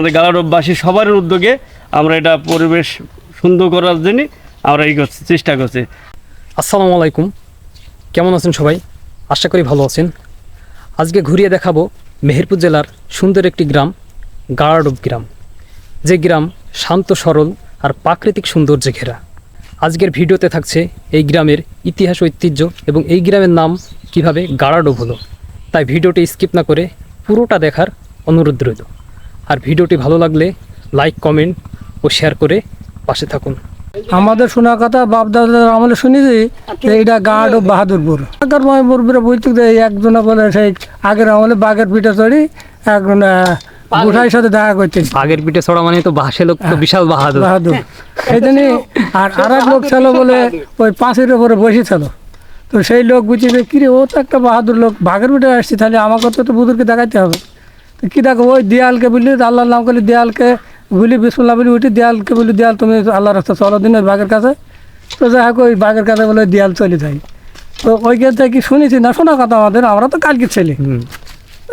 আমাদের গালাডোববাসী সবার উদ্যোগে আমরা এটা পরিবেশ সুন্দর করার জন্য আমরা এই করছি, চেষ্টা করছি। আসসালামু আলাইকুম। কেমন আছেন সবাই? আশা করি ভালো আছেন। আজকে ঘুরিয়ে দেখাবো মেহেরপুর জেলার সুন্দর একটি গ্রাম গাড়াডুব গ্রাম। যে গ্রাম শান্ত, সরল আর প্রাকৃতিক সৌন্দর্যে ঘেরা। আজকের ভিডিওতে থাকছে এই গ্রামের ইতিহাস, ঐতিহ্য এবং এই গ্রামের নাম কীভাবে গাড়াডুব হলো। তাই ভিডিওটি স্কিপ না করে পুরোটা দেখার অনুরোধ রইল। আর ভিডিওটি ভালো লাগলে লাইক কমেন্ট ও শেয়ার করে পাশে থাকুন। আমাদের শোনা কথা বাপ দাদার আমলে শুনেছি যে এটা গাঢ় বাহাদুরপুর। আগের মহাপুরপুরে বলছি একজনে বলে সেই আগের আমলে বাঘের পিঠে চড়ি একজন গুঠাইয়ের সাথে দেখা করতেন বাঘের পিঠে ছড়া মানে তো বাসে লোক তো বিশাল বাহাদুর। বাহাদুর। সেই জন্যই আর আর এক লোক ছিল বলে ওই পাঁচের উপরে বসে ছিল তো সেই লোক বুঝি যে কিরে ও তো একটা বাহাদুর লোক বাঘের পিঠে আসছে তাহলে আমাকে তো বুদুরকে দেখাইতে হবে। তো কী দেখো ওই দেয়ালকে বলি আল্লাহর নাম করলি দেয়ালকে বলি বিসমুল্লাহ বলি উঠি দেয়ালকে বলি দেয়াল তুমি আল্লাহ রাস্তা চলো দিন ওই বাঘের কাছে। তো যাই হোক ওই বাঘের কাছে বলে দেয়াল চলে যাই। তো ওই থেকে কি শুনেছি না শোনা কথা আমাদের আমরা তো কালকে ছেলে।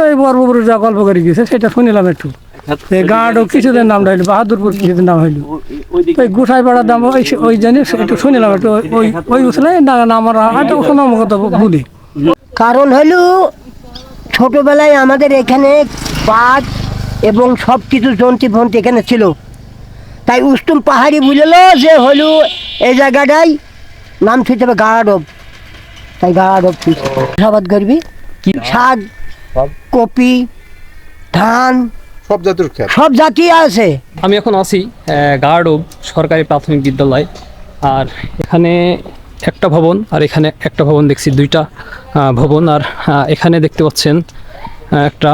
এই বর্বপুরে যা গল্প করে গেছে সেটা শুনিলাম একটু। এই গাঁড়ও কিছুদের নাম হইল বাহাদুরপুর কিছুদের নাম হইল ওই গুঠাই পাড়ার নাম ওই ওই জিনিস একটু শুনিলাম একটু ওই- ওই ওই উঠলে না না আমার একটা শোনাম কথা বলি। কারণ হলো ছোটবেলায় আমাদের এখানে বাঘ এবং সব কিছু জন্তি ফন্তি এখানে ছিল। তাই উস্তুম পাহাড়ি বুঝলো যে হলো এই জায়গাটাই নাম ঠিক হবে গাড়াডব। তাই গাড়াডব সাবাদ করবি শাক কপি ধান সব জাতির সব জাতি আছে। আমি এখন আছি গার্ডব সরকারি প্রাথমিক বিদ্যালয়। আর এখানে একটা ভবন আর এখানে একটা ভবন দেখছি দুইটা ভবন। আর এখানে দেখতে পাচ্ছেন একটা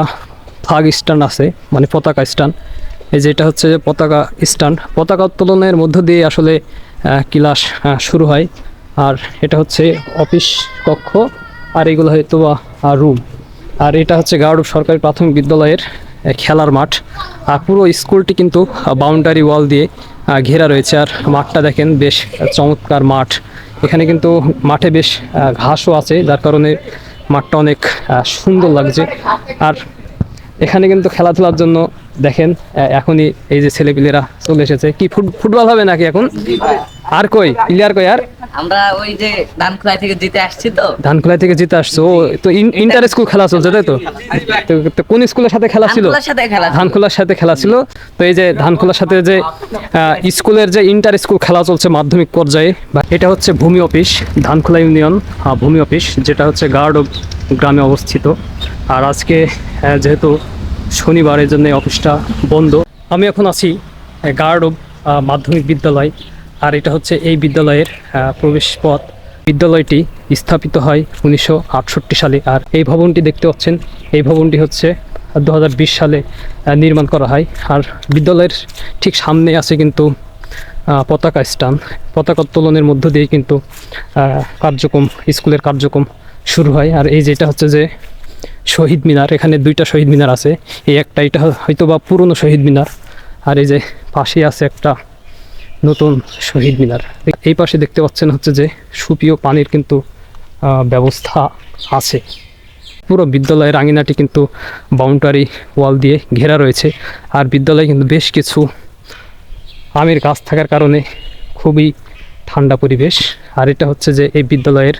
ফ্লাগ স্ট্যান্ড আছে মানে পতাকা স্ট্যান্ড। এই যে এটা হচ্ছে পতাকা স্ট্যান্ড। পতাকা উত্তোলনের মধ্য দিয়ে আসলে ক্লাস শুরু হয়। আর এটা হচ্ছে অফিস কক্ষ, আর এগুলো হয়তো রুম। আর এটা হচ্ছে গার্ডব সরকারি প্রাথমিক বিদ্যালয়ের খেলার মাঠ। আর পুরো স্কুলটি কিন্তু বাউন্ডারি ওয়াল দিয়ে ঘেরা রয়েছে। আর মাঠটা দেখেন, বেশ চমৎকার মাঠ। এখানে কিন্তু মাঠে বেশ ঘাসও আছে, যার কারণে মাঠটা অনেক সুন্দর লাগছে। আর এখানে কিন্তু খেলাধুলার জন্য দেখেন এখনই এই যে ছেলেপিলেরা চলে এসেছে। কি ফুট- ফুটবল হবে নাকি এখন? আর কই? প্লেয়ার কই আর? আমরা ওই যে ধানখোলা থেকে জিতে আসছি তো। ধানখোলা থেকে জিতে আসছো। তো ইন্টার স্কুল খেলা চলছে তাই তো? তো- কোন স্কুলের সাথে খেলা ছিল? ধানখোলার সাথে খেলা ছিল। তো এই যে ধানখোলার সাথে যে স্কুলের যে ইন্টার স্কুল খেলা চলছে মাধ্যমিক পর্যায়ে এটা হচ্ছে ভূমি অফিস ধানখোলা ইউনিয়ন ভূমি অফিস যেটা হচ্ছে গার্ড অফ গ্রামে অবস্থিত। আর আজকে যেহেতু শনিবার এই জন্য অফিসটা বন্ধ। আমি এখন আছি গার্ড মাধ্যমিক বিদ্যালয়। আর এটা হচ্ছে এই বিদ্যালয়ের প্রবেশ পথ বিদ্যালয়টি স্থাপিত হয় উনিশশো আটষট্টি সালে আর এই ভবনটি দেখতে পাচ্ছেন, এই ভবনটি হচ্ছে দু হাজার বিশ সালে নির্মাণ করা হয়। আর বিদ্যালয়ের ঠিক সামনে আছে কিন্তু পতাকা স্থান। পতাকা উত্তোলনের মধ্য দিয়ে কিন্তু কার্যক্রম, স্কুলের কার্যক্রম শুরু হয়। আর এই যেটা হচ্ছে যে শহীদ মিনার, এখানে দুইটা শহীদ মিনার আছে। এই একটা, এটা হয়তো বা পুরনো শহীদ মিনার। আর এই যে পাশে আছে একটা নতুন শহীদ মিনার। এই পাশে দেখতে পাচ্ছেন হচ্ছে যে সুপীয় পানির কিন্তু ব্যবস্থা আছে। পুরো বিদ্যালয়ের আঙিনাটি কিন্তু বাউন্ডারি ওয়াল দিয়ে ঘেরা রয়েছে। আর বিদ্যালয়ে কিন্তু বেশ কিছু আমের গাছ থাকার কারণে খুবই ঠান্ডা পরিবেশ। আর এটা হচ্ছে যে এই বিদ্যালয়ের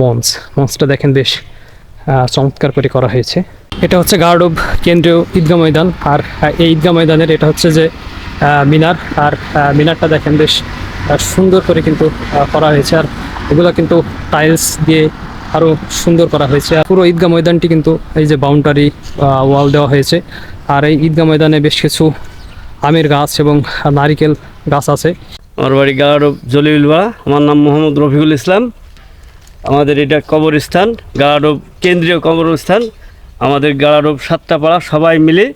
মঞ্চ। মঞ্চটা দেখেন বেশ চমৎকার করে করা হয়েছে। এটা হচ্ছে গার্ড অফ কেন্দ্রীয় ঈদগাহ ময়দান। আর এই ঈদগাহ ময়দানের এটা হচ্ছে যে মিনার। আর মিনারটা দেখেন বেশ সুন্দর করে কিন্তু করা হয়েছে। আর এগুলো কিন্তু টাইলস দিয়ে আরও সুন্দর করা হয়েছে। আর পুরো ঈদগাহ ময়দানটি কিন্তু এই যে বাউন্ডারি ওয়াল দেওয়া হয়েছে। আর এই ঈদগাহ ময়দানে বেশ কিছু আমের গাছ এবং নারিকেল গাছ আছে। আমার বাড়ি গালাডোব জলিউলবা আমার নাম মোহাম্মদ রফিকুল ইসলাম। আমাদের এটা কবরস্থান গালাডোব কেন্দ্রীয় কবরস্থান। আমাদের গালাডোব সাতটা পাড়া সবাই মিলে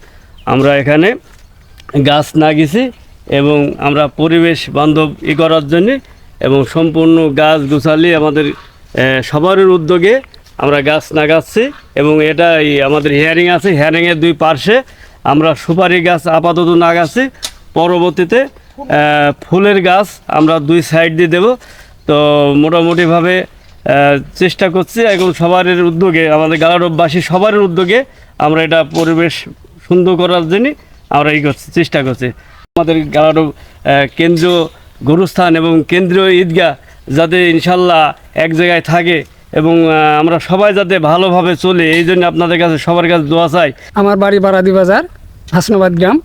আমরা এখানে গাছ না লাগিয়েছি এবং আমরা পরিবেশ বান্ধব ই করার জন্যে এবং সম্পূর্ণ গাছ গুছালি আমাদের সবার উদ্যোগে আমরা গাছ লাগাচ্ছি এবং এটা আমাদের হিয়ারিং আছে। হিয়ারিংয়ের দুই পার্শ্বে আমরা সুপারি গাছ আপাতত লাগাচ্ছি। পরবর্তীতে ফুলের গাছ আমরা দুই সাইড দিয়ে দেব। তো মোটামুটিভাবে চেষ্টা করছি এবং সবার উদ্যোগে, আমাদের গালারবাসী সবার উদ্যোগে আমরা এটা পরিবেশ সুন্দর করার জন্য আমরা এই করছি, চেষ্টা করছি। আমাদের গাড়াডোব কেন্দ্রীয় গুরুস্থান এবং কেন্দ্রীয় ঈদগাহ যাতে ইনশাল্লাহ এক জায়গায় থাকে এবং আমরা সবাই যাতে ভালোভাবে চলে, এই জন্য আপনাদের কাছে সবার কাছে দোয়া চাই। আমার বাড়ি বারাদি বাজার, হাসনাবাদ গ্রাম।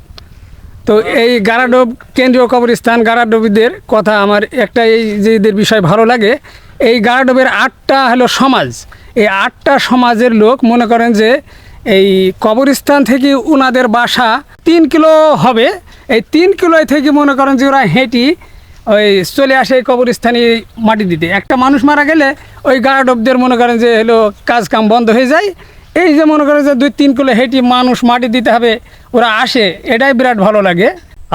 তো এই গারাডোব কেন্দ্রীয় কবরস্থান গারাডোবীদের কথা আমার একটা এই যে এদের বিষয় ভালো লাগে, এই গারাডোবের আটটা হলো সমাজ। এই আটটা সমাজের লোক মনে করেন যে এই কবরস্থান থেকে উনাদের বাসা তিন কিলো হবে। এই তিন কিলো থেকে মনে করেন যে ওরা হেঁটি ওই চলে আসে এই কবরস্থানে মাটি দিতে। একটা মানুষ মারা গেলে ওই গারাডোবদের মনে করেন যে হলো কাজ কাম বন্ধ হয়ে যায়। এই যে মনে করেন যে দুই তিন কিলো হেঁটি মানুষ মাটি দিতে হবে, ওরা আসে, এটাই বিরাট ভালো লাগে।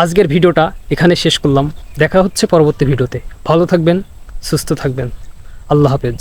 আজকের ভিডিওটা এখানে শেষ করলাম। দেখা হচ্ছে পরবর্তী ভিডিওতে। ভালো থাকবেন, সুস্থ থাকবেন। আল্লাহ হাফেজ।